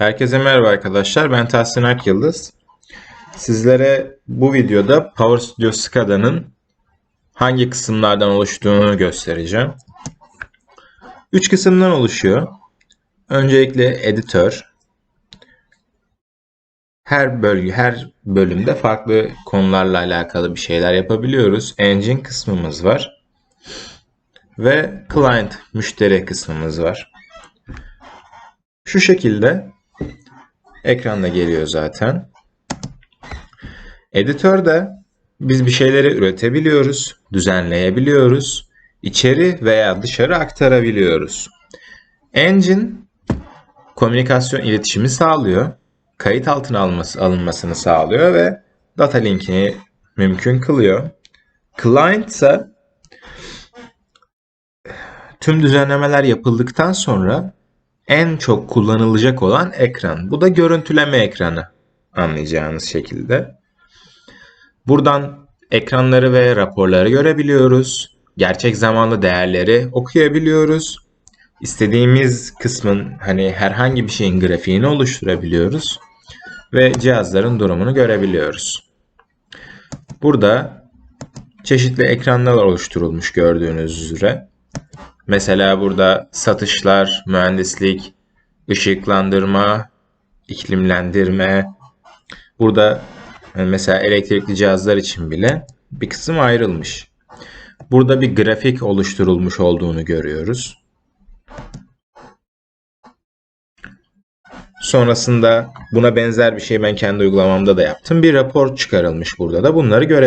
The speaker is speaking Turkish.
Herkese merhaba arkadaşlar. Ben Tahsin Akyıldız. Sizlere bu videoda Power Studio SCADA'nın hangi kısımlardan oluştuğunu göstereceğim. Üç kısımdan oluşuyor. Öncelikle editör. Her bölge, her bölümde farklı konularla alakalı bir şeyler yapabiliyoruz. Engine kısmımız var. Ve client, müşteri kısmımız var. Şu şekilde ekranda geliyor zaten. Editörde biz bir şeyleri üretebiliyoruz, düzenleyebiliyoruz, içeri veya dışarı aktarabiliyoruz. Engine komünikasyon iletişimi sağlıyor, kayıt altına alınması, alınmasını sağlıyor ve data linkini mümkün kılıyor. Client ise tüm düzenlemeler yapıldıktan sonra en çok kullanılacak olan ekran. Bu da görüntüleme ekranı anlayacağınız şekilde. Buradan ekranları ve raporları görebiliyoruz. Gerçek zamanlı değerleri okuyabiliyoruz. İstediğimiz kısmın hani herhangi bir şeyin grafiğini oluşturabiliyoruz ve cihazların durumunu görebiliyoruz. Burada çeşitli ekranlar oluşturulmuş gördüğünüz üzere. Mesela burada satışlar, mühendislik, ışıklandırma, iklimlendirme. Burada e, mesela elektrikli cihazlar için bile bir kısım ayrılmış. Burada bir grafik oluşturulmuş olduğunu görüyoruz. Sonrasında buna benzer bir şey ben kendi uygulamamda da yaptım. Bir rapor çıkarılmış burada da bunları görebiliyoruz.